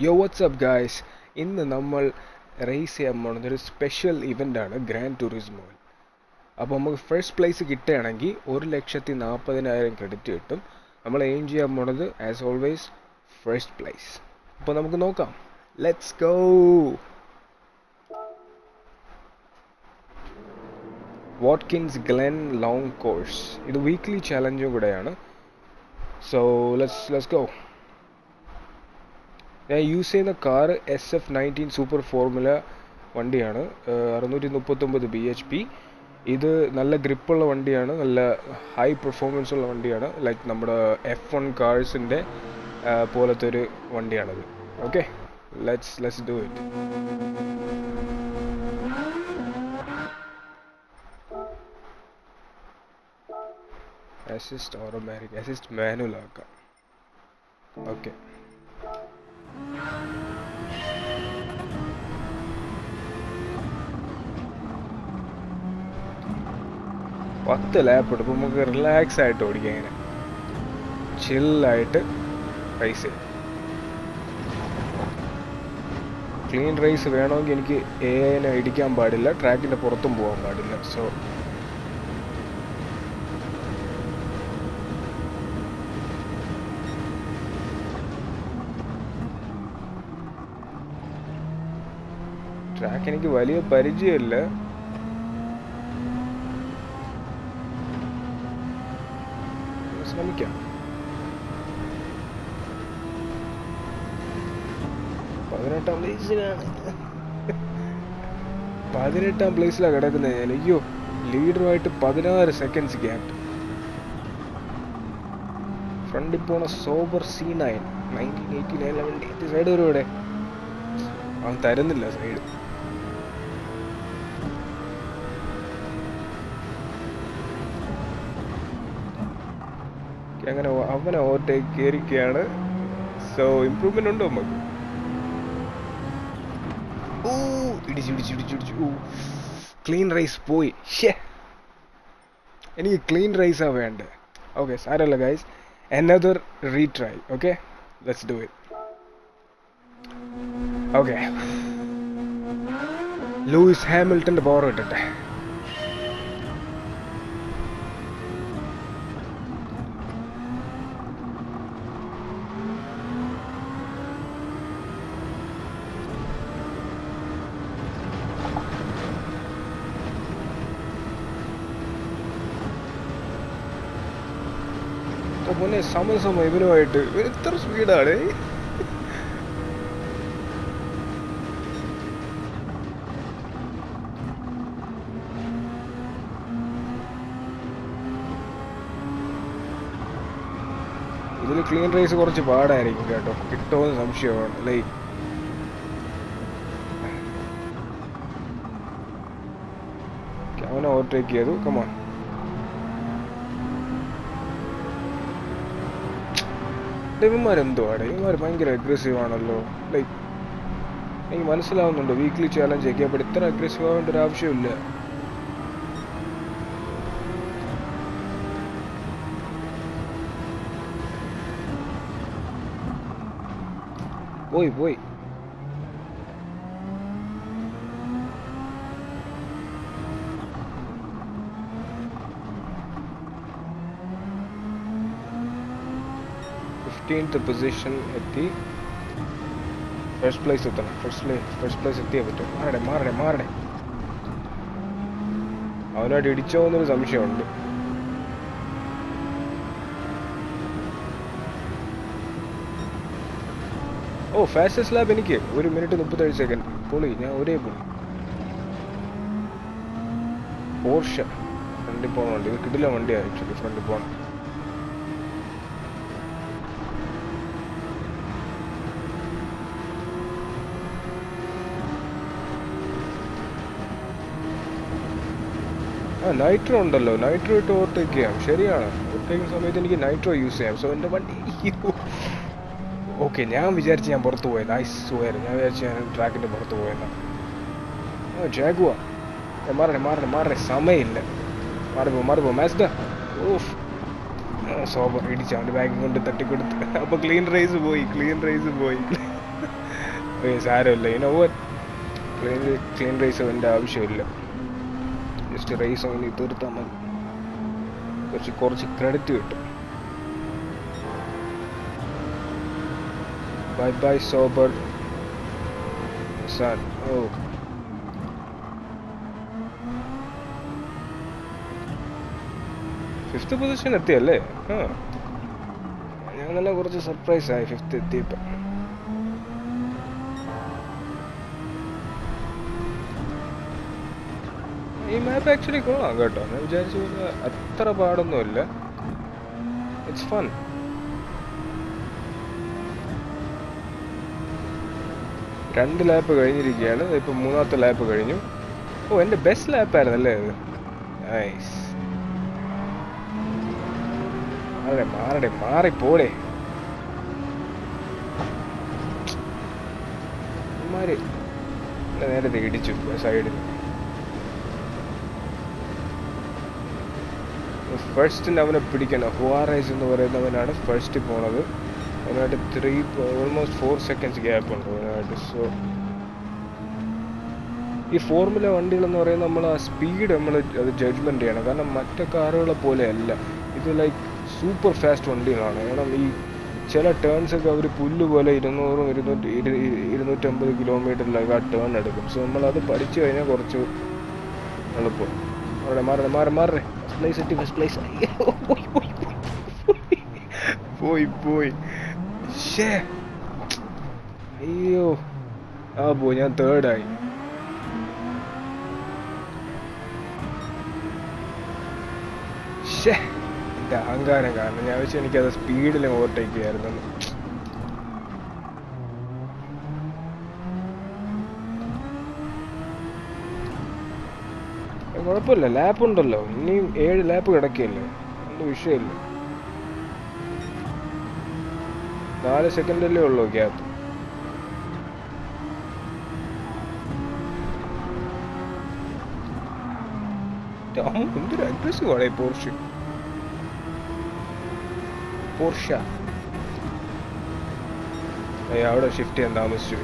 യോ WhatsApp guys ഇന്ന് നമ്മൾ റേസ് ചെയ്യാൻ പോകുന്നത് ഒരു സ്പെഷ്യൽ ഇവന്റാണ് ഗ്രാൻഡ് ടൂറിസ്മോ അപ്പോൾ നമുക്ക് ഫസ്റ്റ് പ്ലേസ് കിട്ടുകയാണെങ്കിൽ ഒരു ലക്ഷത്തി നാൽപ്പതിനായിരം ക്രെഡിറ്റ് കിട്ടും. നമ്മൾ എയിം ചെയ്യാൻ പോണത് ആസ് ഓൾവേസ് ഫസ്റ്റ് പ്ലേസ് അപ്പോൾ നമുക്ക് നോക്കാം. Let's go Watkins Glen long course ഇത് വീക്ക്ലി ചാലഞ്ചും കൂടെയാണ്. സോ ലെറ്റ്സ് ലെറ്റ്സ് ഗോ ഞാൻ യൂസ് ചെയ്യുന്ന car S F nineteen super formula വണ്ടിയാണ്. അറുന്നൂറ്റി മുപ്പത്തൊമ്പത് ബി എച്ച് പി ഇത് നല്ല ഗ്രിപ്പുള്ള വണ്ടിയാണ്. നല്ല ഹൈ പെർഫോമൻസ് ഉള്ള വണ്ടിയാണ്. ലൈക്ക് നമ്മുടെ എഫ് വൺ കാഴ്സിന്റെ പോലത്തെ ഒരു വണ്ടിയാണത്. Okay? Let's let's do it assist automatic assist manual ആക്കാം. ഓക്കെ പത്ത് ലാപ്പ് എടുക്കും നമുക്ക് റിലാക്സ് ആയിട്ട് ഓടിക്കാം ഇങ്ങനെ. ചില്ലായിട്ട് റൈസ് ക്ലീൻ റൈസ് വേണമെങ്കിൽ എനിക്ക് എ ഐനെ ഇടിക്കാൻ പാടില്ല ട്രാക്കിന്റെ പുറത്തും പോകാൻ പാടില്ല. സോ ട്രാക്ക് എനിക്ക് വലിയ പരിചയമില്ല. ശ്രമിക്കാം. പതിനെട്ടാം പ്ലേസിലാണ് പതിനെട്ടാം പ്ലേസിലാണ് കിടക്കുന്നത് ഞാൻ അയ്യോ ലീഡറുമായിട്ട് പതിനാറ് സെക്കൻഡ്സ് ഗ്യാപ്പ് ഫ്രണ്ടിൽ പോണ Sauber C nine nineteen eighty nine eleven side വരും ഇവിടെ. അവൻ തരുന്നില്ല സൈഡ് അങ്ങനെ അവനെ ഓവർടേക്ക് കയറിക്കുകയാണ് സോ ഇമ്പ്രൂവ്മെന്റ് ഉണ്ട് നമുക്ക് ഓ ഇടിച്ചു ഇടിച്ചു ഇടിച്ചു ഇടിച്ചു. ക്ലീൻ റൈസ് പോയി. ഷേ എനിക്ക് ക്ലീൻ റൈസാ വേണ്ടത് ഓക്കെ സാരല്ല guys another retry okay let's do it okay Lewis ഹാമിൽട്ടന്റെ power കിട്ടട്ടെ. മോനെ സമസമ ഇവനുമായിട്ട് ഇത്ര സ്പീഡാണ്. ഇതിൽ ക്ലീൻ റേസ് കുറച്ച് പാടായിരിക്കും കേട്ടോ. കിട്ടുമെന്ന് സംശയമാണ് അല്ലേ? അവനെ ഓവർടേക്ക് ചെയ്തു. കമാൺ ഇവന്മാരെന്തുവാടെ? ഇവന്മാർ ഭയങ്കര അഗ്രസീവ് ആണല്ലോ. ലൈക്ക് എനിക്ക് മനസ്സിലാവുന്നുണ്ട് വീക്ക്ലി ചാലഞ്ച് ഒക്കെ അപ്പോൾ ഇത്ര അഗ്രസീവ് ആവേണ്ട ഒരു ആവശ്യമില്ല പോയി പോയി. ഫിഫ്റ്റീൻത്ത് പൊസിഷൻ എത്തി. ഫസ്റ്റ് പ്ലേസ് എത്തണം. ഫസ്റ്റ് പ്ലേ ഫസ്റ്റ് പ്ലേസ് എത്തിയേ പറ്റും. മാറടെ മാറടെ മാറടെ അവനോട് ഇടിച്ചോ എന്നൊരു സംശയമുണ്ട്. ഓ ഫാസ്റ്റസ്റ്റ് ലാബ് എനിക്ക്. ഒരു മിനിറ്റ് മുപ്പത്തേഴ് സെക്കൻഡ് പൊളി ഞാൻ ഒരേ പൊളി പോർഷ ഫ്രണ്ടിൽ പോകണ വണ്ടി. ഇത് കിടില വണ്ടിയാണ് ആക്ച്വലി ഫ്രണ്ടിൽ പോകണം ആ നൈട്രോ ഉണ്ടല്ലോ. നൈട്രോ ഇട്ട് ഓവർടേക്ക് ചെയ്യാം. ശരിയാണ്. ഓവർടേക്കുന്ന സമയത്ത് എനിക്ക് നൈട്രോ യൂസ് ചെയ്യാം. സോ എന്റെ വണ്ടി ഓക്കെ ഞാൻ വിചാരിച്ച് ഞാൻ പുറത്ത് പോയത് ഐ സുവയർ ഞാൻ വിചാരിച്ച് ഞാൻ ട്രാക്കിന്റെ പുറത്ത് പോയതാണ് ആ ജാഗുവാ. മാറണേ മാറണേ മാറണേ. സമയമില്ല. മാറിപ്പോ മാറിപ്പോ മാസ്ഡ ഓഫ് സോബർ ഇടിച്ച് അവന്റെ ബാഗ് കൊണ്ട് തട്ടിക്കൊടുത്ത്. അപ്പോൾ ക്ലീൻ റേസ് പോയി ക്ലീൻ റേസ് പോയി. സാരമില്ല. ഇനോ ക്ലീൻ ക്ലീൻ റേസ് അവന്റെ ആവശ്യമില്ല. ജസ്റ്റ് റേസ് അങ്ങനെ തീർത്താൽ മതി. കുറച്ച് കുറച്ച് ക്രെഡിറ്റ് കിട്ടും. ബൈ ബൈ സോബർ സാൻ ഓ ഫിഫ്ത്ത് പൊസിഷൻ എത്തിയല്ലേ? ആ ഞാൻ തന്നെ കുറച്ച് സർപ്രൈസ് ആയി ഫിഫ്ത്ത് എത്തിയപ്പോൾ ഈ മാപ്പ് ആക്ച്വലി കൊള്ളാം കേട്ടോ. ഞാൻ വിചാരിച്ച പോലെ അത്ര പാടൊന്നുമില്ല. ഇറ്റ്സ് ഫൺ രണ്ട് ലാപ്പ് കഴിഞ്ഞിരിക്കുകയാണ്. ഇപ്പൊ മൂന്നാമത്തെ ലാപ്പ് കഴിഞ്ഞു. ഓ എന്റെ ബെസ്റ്റ് ലാപ്പായിരുന്നല്ലേ അത്? നൈസ് അതെ മാറടെ മാറിപ്പോടെ. നേരത്തെ ഇടിച്ചു സൈഡിൽ ഫസ്റ്റ് അവനെ പിടിക്കണം. ഹുവാറൈസ് എന്ന് പറയുന്നവനാണ് ഫസ്റ്റ് പോണത്. അവനായിട്ട് three almost four seconds gap ഉണ്ട് അവനായിട്ട്. സോ ഈ ഫോർമുല വണ്ടികളെന്ന് പറയുന്നത് നമ്മൾ ആ സ്പീഡ് നമ്മൾ അത് ജഡ്ജ്മെന്റ് ചെയ്യണം. കാരണം മറ്റേ കാറുകളെ പോലെയല്ല. ഇത് ലൈക്ക് സൂപ്പർ ഫാസ്റ്റ് വണ്ടികളാണ്. കാരണം ഈ ചില ടേൺസ് ഒക്കെ അവർ പുല്ല് പോലെ ഇരുന്നൂറും ഇരുന്നൂറ്റി ഇരു- ഇരു- ഇരുന്നൂറ്റമ്പത് കിലോമീറ്ററിലൊക്കെ ആ ടേൺ എടുക്കും. സോ നമ്മളത് പഠിച്ചു കഴിഞ്ഞാൽ കുറച്ച് എളുപ്പം. അവിടെ മാറേ മാറി മാറേ ഫസ്റ്റ് പ്ലേസ് എത്തി ഫസ്റ്റ് പ്ലേസ് പോയി പോയി പോയി പോയി പോയി ഷേ അയ്യോ ആ പോയി ഞാൻ തേർഡായി ഷേ എന്റെ അഹങ്കാരം കാരണം ഞാൻ വെച്ചാൽ എനിക്കത് സ്പീഡിൽ ഓവർടേക്ക് ചെയ്യായിരുന്നു. കുഴപ്പമില്ല. ലാപ്പ് ഉണ്ടല്ലോ. ഇനിയും ഏഴ് ലാപ്പ് കിടക്കുകയല്ലേ ഒന്നും വിഷയമില്ല. നാല് സെക്കൻഡല്ലേ ഉള്ളൂ ഗ്യാപ്പ് എന്തൊരു അഗ്രസീവ് ആണ് ഈ പോർഷ് പോർഷ അവിടെ ഷിഫ്റ്റ് ചെയ്യാൻ താമസിച്ചു.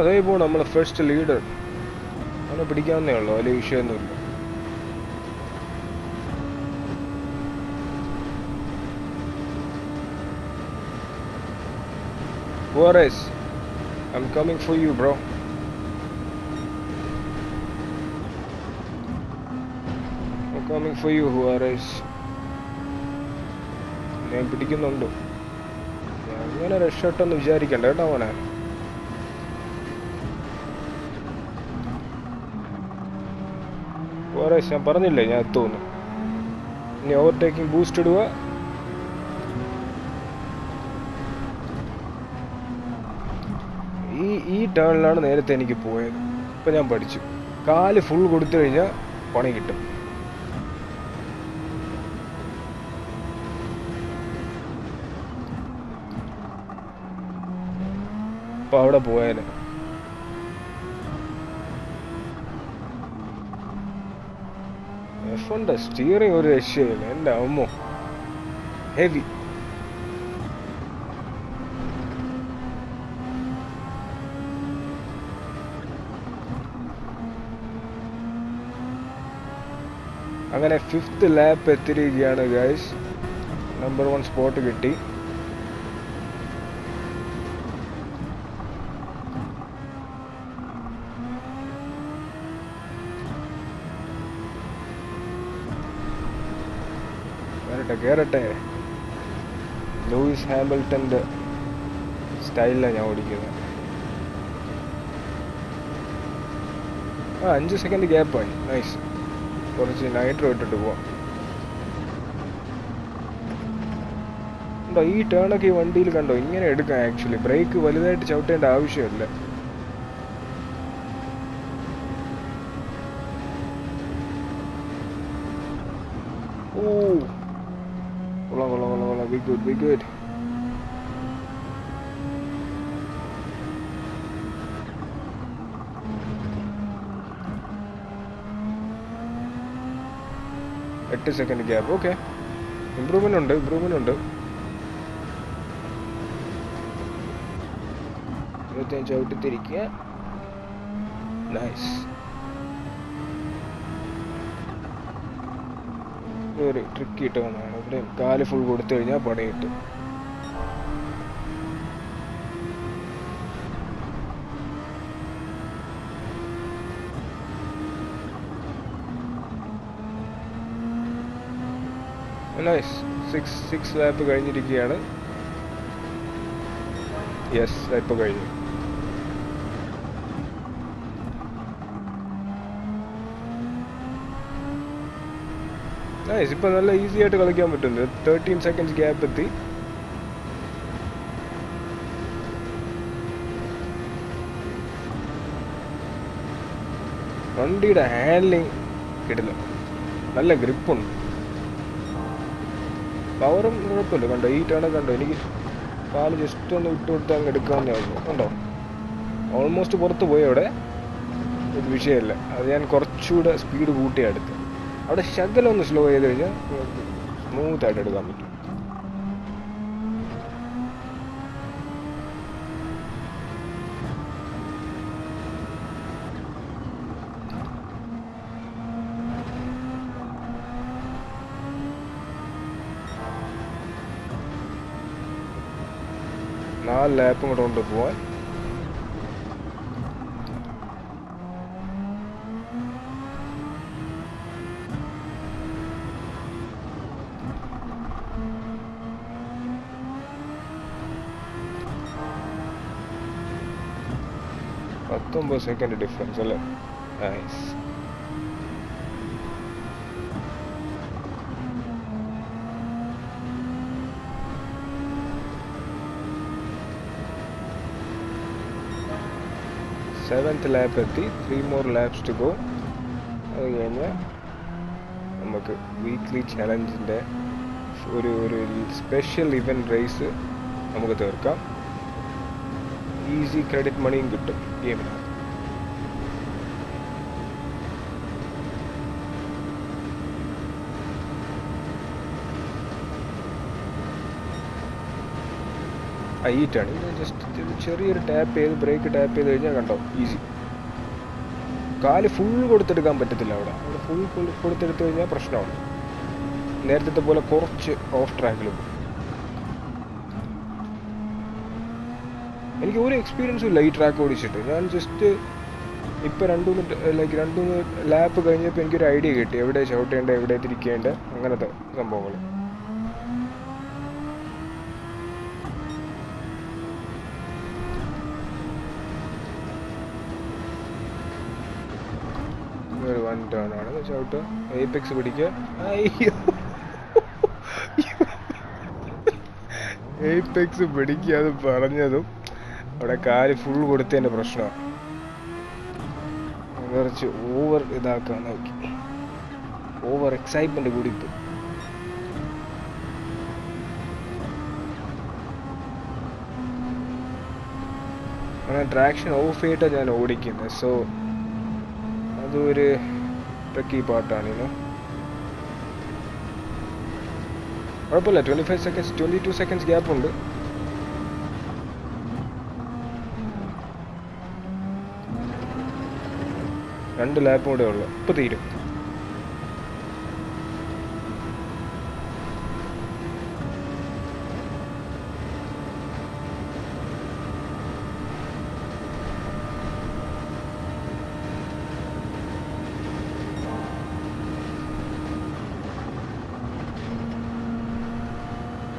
അതേ പോ നമ്മളെ ഫസ്റ്റ് ലീഡർ അവനെ പിടിക്കാവുന്നേ ഉള്ളൂ. വലിയ വിഷയമൊന്നുമില്ല. Juarez, I'm coming for you, bro. I'm coming for you, Juarez. ഞാൻ പിടിക്കുന്നുണ്ട്. അങ്ങനെ രക്ഷപ്പെട്ടെന്ന് വിചാരിക്കണ്ട. കേട്ടോ മോനെ? Juarez, ഞാൻ പറഞ്ഞില്ലേ? ഞാൻ എത്തുമെന്ന്. ഇനി ഓവർടേക്കിംഗ് ബൂസ്റ്റ് ഇടുക. ഈ ഈ ടേണിലാണ് നേരത്തെ എനിക്ക് പോയത്. ഇപ്പൊ ഞാൻ പഠിച്ചു. കാൽ ഫുൾ കൊടുത്തു കഴിഞ്ഞാൽ പണി കിട്ടും. അപ്പൊ അവിടെ പോയാൽ എഫ് സ്റ്റിയറിംഗ് ഒരു രക്ഷയില്ല എന്റെ അമ്മോ. ഹെവി അങ്ങനെ ഫിഫ്ത്ത് ലാപ്പ് എത്തിയിരിക്കുകയാണ് ഗൈസ് നമ്പർ വൺ സ്പോട്ട് കിട്ടി. കേറട്ടെ കേറട്ടെ. ലൂയിസ് ഹാമിൽട്ടന്റെ സ്റ്റൈലിലാണ് ഞാൻ ഓടിക്കുന്നത്. ആ അഞ്ച് സെക്കൻഡ് ഗ്യാപ്പായി നൈസ് കുറച്ച് നൈട്രോ ഇട്ടിട്ട് പോവാം. ഉണ്ടോ ഈ ടേണൊക്കെ ഈ വണ്ടിയിൽ കണ്ടോ? ഇങ്ങനെ എടുക്കാം ആക്ച്വലി ബ്രേക്ക് വലുതായിട്ട് ചവിട്ടേണ്ട ആവശ്യമില്ല ഓ കൊള്ളാം കൊള്ളാം കൊള്ളാം കൊള്ളാം വി ഗുഡ് വി ഗുഡ് എട്ട് സെക്കൻഡ് ഗ്യാപ്പ് ഓക്കെ ഇമ്പ്രൂവ്മെന്റ് ഉണ്ട് ഇമ്പ്രൂവ്മെന്റ് ഉണ്ട്. ഇരുപത്തിയഞ്ച് ചവിട്ടി തിരിക്കുക. നൈസ് ഒരു ട്രിക്ക് കിട്ടുന്നതാണ് ഇവിടെ കാൽ ഫുൾ കൊടുത്തു കഴിഞ്ഞാൽ പണി കിട്ടും. നൈസ് സിക്സ് സിക്സ് ലാപ്പ് കഴിഞ്ഞിരിക്കുകയാണ്. യെസ് ഇപ്പോൾ കഴിഞ്ഞു. നൈസ് ഇപ്പൊ നല്ല ഈസി ആയിട്ട് കളിക്കാൻ പറ്റുന്നുണ്ട്. തേർട്ടീൻ സെക്കൻഡ്സ് ഗ്യാപ്പ് എത്തി. വണ്ടിയുടെ ഹാൻഡ്ലിങ് കിട്ടില്ല നല്ല ഗ്രിപ്പുണ്ട് പവറും കുഴപ്പമില്ല. കണ്ടോ ഈ ടേണൊക്കെ കണ്ടോ. എനിക്ക് കാൽ ജസ്റ്റ് ഒന്ന് വിട്ടു കൊടുത്ത് അങ്ങ് എടുക്കാവുന്നേ ഉള്ളൂ കണ്ടോ? ഓൾമോസ്റ്റ് പുറത്ത് പോയി അവിടെ. ഒരു വിഷയമല്ല. അത് ഞാൻ കുറച്ചുകൂടെ സ്പീഡ് കൂട്ടി അടുത്ത് അവിടെ ശകലം ഒന്ന് സ്ലോ ചെയ്ത് കഴിഞ്ഞാൽ സ്മൂത്ത് ആയിട്ട് എടുക്കാൻ പറ്റും. നാല് ലാപ്പും കൂടെ കൊണ്ട് പോവാൻ പത്തൊമ്പത് സെക്കൻഡ് ഡിഫറൻസ് അല്ലേ നൈസ് സെവൻത്ത് ലാപ്പ് എത്തി. Three more laps to go അത് കഴിഞ്ഞ് നമുക്ക് വീക്ക്ലി ചലഞ്ചിന്റെ ഒരു ഒരു സ്പെഷ്യൽ ഇവന്റ് റേസ് നമുക്ക് തീർക്കാം. ഈസി ക്രെഡിറ്റ് മണിയും കിട്ടും. ഗെയിമിന് ഐറ്റാണ് ഇത് ജസ്റ്റ് ചെറിയൊരു ടാപ്പ് ചെയ്ത് ബ്രേക്ക് ടാപ്പ് ചെയ്ത് കഴിഞ്ഞാൽ കണ്ടോ? ഈസി കാൽ ഫുൾ കൊടുത്തെടുക്കാൻ പറ്റത്തില്ല അവിടെ. അവിടെ ഫുൾ കൊടുത്തെടുത്ത് കഴിഞ്ഞാൽ പ്രശ്നമാണ്. നേരത്തെ പോലെ കുറച്ച് ഓഫ് ട്രാക്കിൽ പോകും എനിക്ക് ഒരു എക്സ്പീരിയൻസും ഇല്ല ഈ ട്രാക്ക് ഓടിച്ചിട്ട്. ഞാൻ ജസ്റ്റ് ഇപ്പം രണ്ടു മൂന്ന് ലൈക്ക് രണ്ടു മൂന്ന് ലാപ്പ് കഴിഞ്ഞപ്പോൾ എനിക്കൊരു ഐഡിയ കിട്ടി. എവിടെ ചവിട്ടേണ്ടത് എവിടെ തിരിക്കേണ്ടത് അങ്ങനത്തെ സംഭവങ്ങൾ ഒരു വൺ ടേൺ ആണ് ചവിട്ട് എയ്പെക്സ് പിടിക്കുക. അയ്യോ. എയ്പെക്സ് പിടിക്കുക അത് പറഞ്ഞതും അവിടെ കാൽ ഫുൾ കൊടുത്തതിന്റെ പ്രശ്നമാണ്. കുറച്ച് ഓവർ ഇതാക്കാൻ നോക്കി. ഓവർ എക്സൈറ്റ്മെന്റ് കൂടി അങ്ങനെ ട്രാക്ഷൻ ഓഫ് ചെയ്തിട്ടാണ് ഞാൻ ഓടിക്കുന്നത്. സോ അതൊരു ട്രക്കി പാട്ടാണ് ഇനോ കുഴപ്പമില്ല twenty five seconds twenty two seconds gap ഉണ്ട്. രണ്ട് ലാപ്പും കൂടെ ഉള്ളു ഇപ്പൊ തീരും.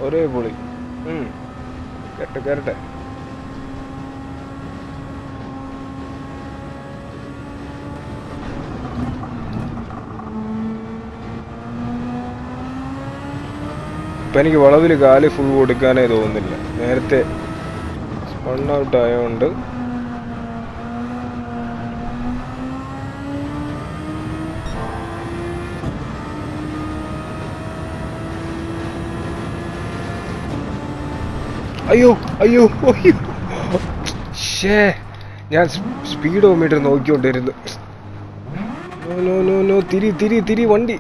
ഒരേ പൊളി. കേട്ടെ കേറട്ടെ ഇപ്പൊ എനിക്ക് വളവിൽ കാൽ ഫുൾ കൊടുക്കാനേ തോന്നുന്നില്ല. നേരത്തെ സ്പൺ ഔട്ട് ആയതുകൊണ്ട് അയ്യോ അയ്യോ അയ്യോ. ഷേ ഞാൻ സ്പീഡോ മീറ്റർ നോക്കിക്കൊണ്ടിരുന്നു. നോ നോ നോ നോ തിരി തിരി തിരി വണ്ടി.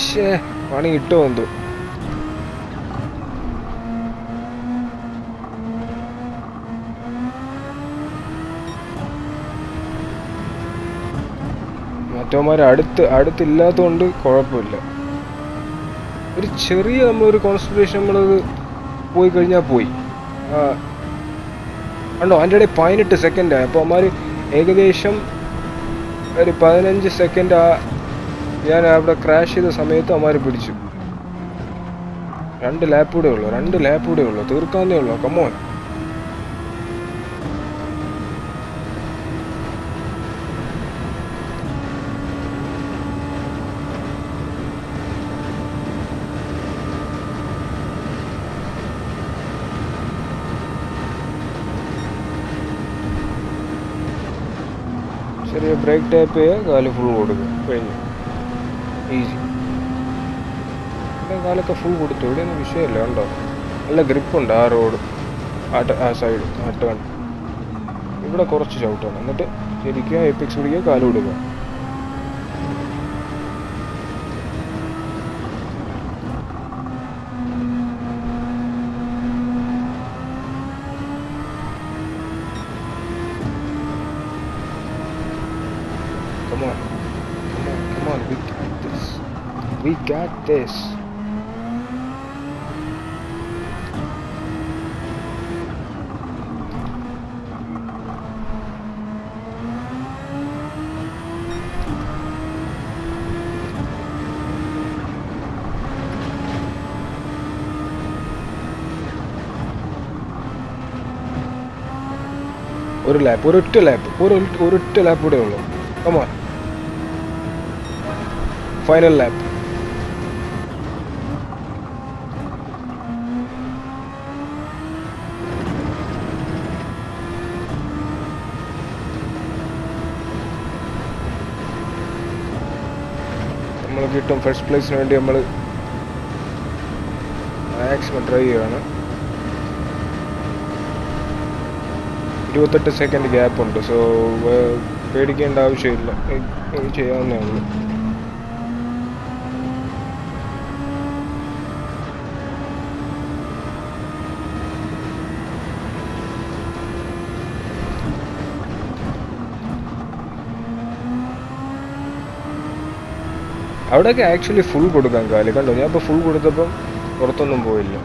ഷേ പണി കിട്ടുമോ എന്തോ മറ്റവന്മാർ അടുത്ത് അടുത്തില്ലാത്തതുകൊണ്ട് കുഴപ്പമില്ല. ഒരു ചെറിയ നമ്മളൊരു കോൺസെൻട്രേഷൻ നമ്മളത് പോയി കഴിഞ്ഞാൽ പോയി. ഉണ്ടോ അതിന്റെ ഇടയിൽ പതിനെട്ട് സെക്കൻഡായി അപ്പോൾ അവന്മാർ ഏകദേശം ഒരു പതിനഞ്ച് സെക്കൻഡ് ആ ഞാൻ അവിടെ ക്രാഷ് ചെയ്ത സമയത്ത് അവന്മാർ പിടിച്ചു. രണ്ട് ലാപ്പ് കൂടെ ഉള്ളൂ. രണ്ട് ലാപ്പ് കൂടെ ഉള്ളൂ. തീർക്കാന്നേ ഉള്ളൂ. കമ്മോൻ ചെറിയ ബ്രേക്ക് ടാപ്പ് ചെയ്യുക കാൽ ഫുൾ കൊടുക്കുക കഴിഞ്ഞു. ഈസി കാലൊക്കെ ഫുൾ കൊടുത്തു. ഇവിടെയൊന്നും വിഷയമല്ല കണ്ടോ? നല്ല ഗ്രിപ്പുണ്ട് ആ റോഡ് ആ ആ സൈഡ് ആ ടേൺ ഇവിടെ കുറച്ച് ചവിട്ടാണ് എന്നിട്ട് ശരിക്കും എപ്പിക്സ് പിടിക്കുക കാൽ കൊടുക്കുക Got this. ഒരു ലാപ്പ് ഒരൊറ്റ ലാപ്പ് ഒരു ഒരൊറ്റ ലാപ്പ് കൂടെ ഉള്ളൂ. കമോൺ ഫൈനൽ ലാപ്പ് കിട്ടും ഫസ്റ്റ് പ്ലേസിന് വേണ്ടി നമ്മൾ മാക്സിമം ട്രൈ ചെയ്യുകയാണ് ഇരുപത്തെട്ട് സെക്കൻഡ് ഗ്യാപ്പ് ഉണ്ട്. സോ പേടിക്കേണ്ട ആവശ്യമില്ല. ചെയ്യാവുന്നേ ഉള്ളൂ. അവിടെയൊക്കെ ആക്ച്വലി ഫുൾ കൊടുക്കാൻ കാൽ. കണ്ടോ? ഞാൻ ഇപ്പോൾ ഫുൾ കൊടുത്തപ്പം പുറത്തൊന്നും പോയില്ല.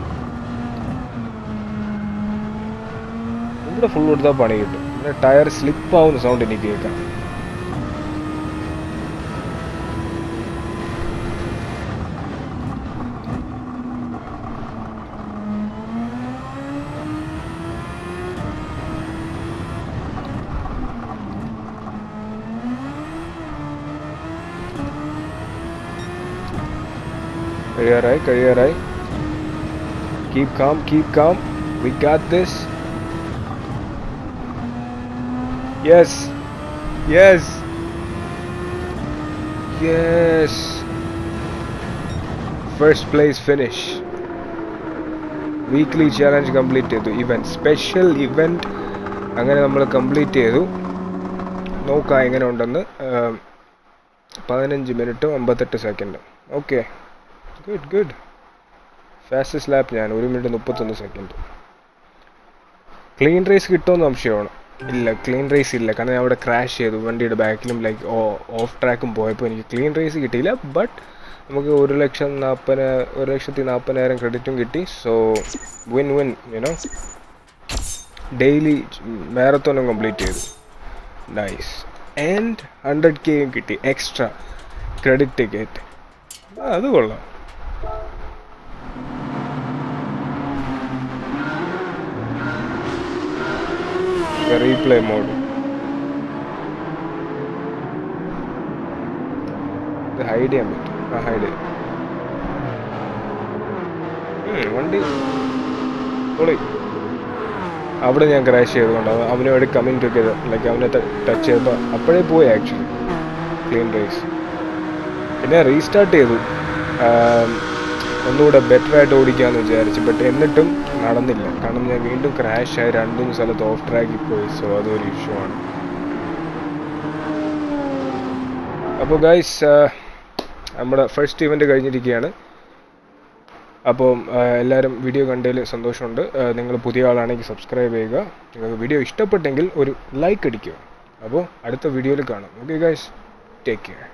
ഇവിടെ ഫുൾ കൊടുത്താൽ പണി കിട്ടും. ടയർ സ്ലിപ്പ് ആവുന്ന സൗണ്ട് എനിക്ക് കേൾക്കാം. കഴിയാറായി കഴിയാറായി keep calm keep calm we got this yes yes yes first place finish weekly challenge complete ചെയ്തു. ഇവന്റ് സ്പെഷ്യൽ ഇവന്റ് അങ്ങനെ നമ്മൾ കംപ്ലീറ്റ് ചെയ്തു. നോക്കാം എങ്ങനെ ഉണ്ടെന്ന്. പതിനഞ്ച് മിനിറ്റും അമ്പത്തെട്ട് സെക്കൻഡും okay good good fastest lap ഞാൻ ഒരു മിനിറ്റ് മുപ്പത്തൊന്ന് സെക്കൻഡ് ക്ലീൻ റേസ് കിട്ടുമെന്ന് സംശയമാണ്. ഇല്ല ക്ലീൻ റേസ് ഇല്ല. കാരണം ഞാൻ അവിടെ ക്രാഷ് ചെയ്തു. വണ്ടിയുടെ ബാക്കിലും ലൈക്ക് ഓഫ് ട്രാക്കും പോയപ്പോൾ എനിക്ക് ക്ലീൻ റേസ് കിട്ടിയില്ല. ബട്ട് നമുക്ക് ഒരു ലക്ഷം നാൽപ്പത് ഒരു ലക്ഷത്തി നാൽപ്പതിനായിരം ക്രെഡിറ്റും കിട്ടി. So win win you know daily മാരത്തോണും complete ചെയ്തു. നൈസ് ആൻഡ് ഹൺഡ്രഡ് കെയും കിട്ടി. എക്സ്ട്രാ ക്രെഡിറ്റ് ടിക്കറ്റ് അത് കൊള്ളാം. റീപ്ലേ മോഡ് ഇത് ഹൈഡ് ചെയ്യാൻ പറ്റും. ആ ഹൈഡ് ചെയ്യാം. വണ്ടി. പൊളി. അവിടെ ഞാൻ ക്രാഷ് ചെയ്തുകൊണ്ട് അവ- അവന് വേണ്ടി കമ്മിങ് ഒക്കെ ലൈക്ക് അവനെ ടച്ച് ചെയ്തപ്പോൾ അപ്പോഴേ പോയി ആക്ച്വലി ക്ലീൻ റേസ് പിന്നെ റീസ്റ്റാർട്ട് ചെയ്തു. ഒന്നുകൂടെ ബെറ്റർ ആയിട്ട് ഓടിക്കാമെന്ന് വിചാരിച്ചു. ബട്ട് എന്നിട്ടും നടന്നില്ല. കാരണം ഞാൻ വീണ്ടും ക്രാഷായി രണ്ടു മൂന്ന് സ്ഥലത്ത് ഓഫ് ട്രാക്കിൽ പോയി. സോ അതൊരു ഇഷ്യൂ ആണ്. അപ്പോൾ ഗൈസ് നമ്മുടെ ഫസ്റ്റ് ഇവന്റ് കഴിഞ്ഞിരിക്കുകയാണ്. അപ്പോൾ എല്ലാവരും വീഡിയോ കണ്ടതിൽ സന്തോഷമുണ്ട്. നിങ്ങൾ പുതിയ ആളാണെങ്കിൽ സബ്സ്ക്രൈബ് ചെയ്യുക. നിങ്ങൾക്ക് വീഡിയോ ഇഷ്ടപ്പെട്ടെങ്കിൽ ഒരു ലൈക്ക് അടിക്കുക. അപ്പോൾ അടുത്ത വീഡിയോയിൽ കാണാം. Okay guys take care